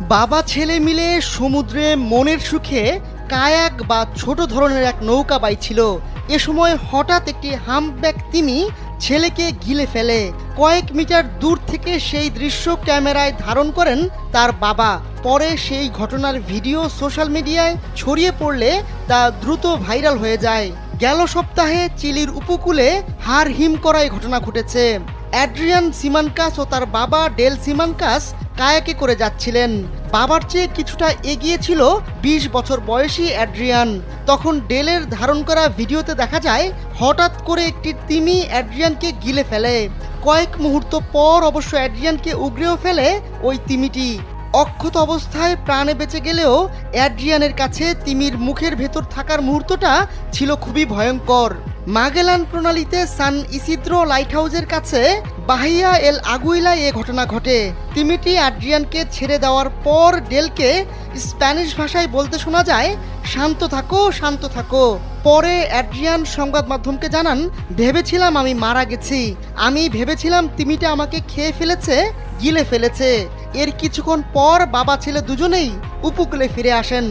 বাবা ছেলে মিলে সমুদ্রে মনের সুখে কায়াক বা ছোট ধরনের এক নৌকা বাইছিল। এ সময় হঠাৎ একটি হামব্যাক তিমি ছেলেকে গিলে ফেলে। কয়েক মিটার দূর থেকে সেই দৃশ্য ক্যামেরায় ধারণ করেন তার বাবা। পরে সেই ঘটনার ভিডিও সোশ্যাল মিডিয়ায় ছড়িয়ে পড়লে তা দ্রুত ভাইরাল হয়ে যায়। গেল সপ্তাহে চিলির উপকূলে হার হিম করা এই ঘটনা ঘটেছে। অ্যাড্রিয়ান সিমানকাস ও তার বাবা ডেল সিমানকাস কায়াকে করে যাচ্ছিলেন। বাবার চেয়ে কিছুটা এগিয়ে ছিল বিশ বছর বয়সী অ্যাড্রিয়ান। তখন ডেলের ধারণ করা ভিডিওতে দেখা যায়, হঠাৎ করে একটি তিমি অ্যাড্রিয়ানকে গিলে ফেলে। কয়েক মুহূর্ত পর অবশ্য অ্যাড্রিয়ানকে উগড়েও ফেলে ওই তিমিটি। অক্ষত অবস্থায় প্রাণে বেঁচে গেলেও অ্যাড্রিয়ানের কাছে তিমির মুখের ভেতর থাকার মুহূর্তটা ছিল খুবই ভয়ঙ্কর। মাগেলান প্রণালীতে সান ইসিদ্রো লাইট হাউসের কাছে বাহিয়া এল আগুইলায় এ ঘটনা ঘটে। তিমিটি অ্যাড্রিয়ানকে ছেড়ে দেওয়ার পর ডেলকে স্প্যানিশ ভাষায় বলতে শোনা যায়, শান্ত থাকো শান্ত থাকো। পরে অ্যাড্রিয়ান সংবাদ মাধ্যমকে জানান, ভেবেছিলাম আমি মারা গেছি। আমি ভেবেছিলাম তিমিটা আমাকে খেয়ে ফেলেছে, গিলে ফেলেছে। এর কিছুক্ষণ পর বাবা ছেলে দুজনেই উপকূলে ফিরে আসেন।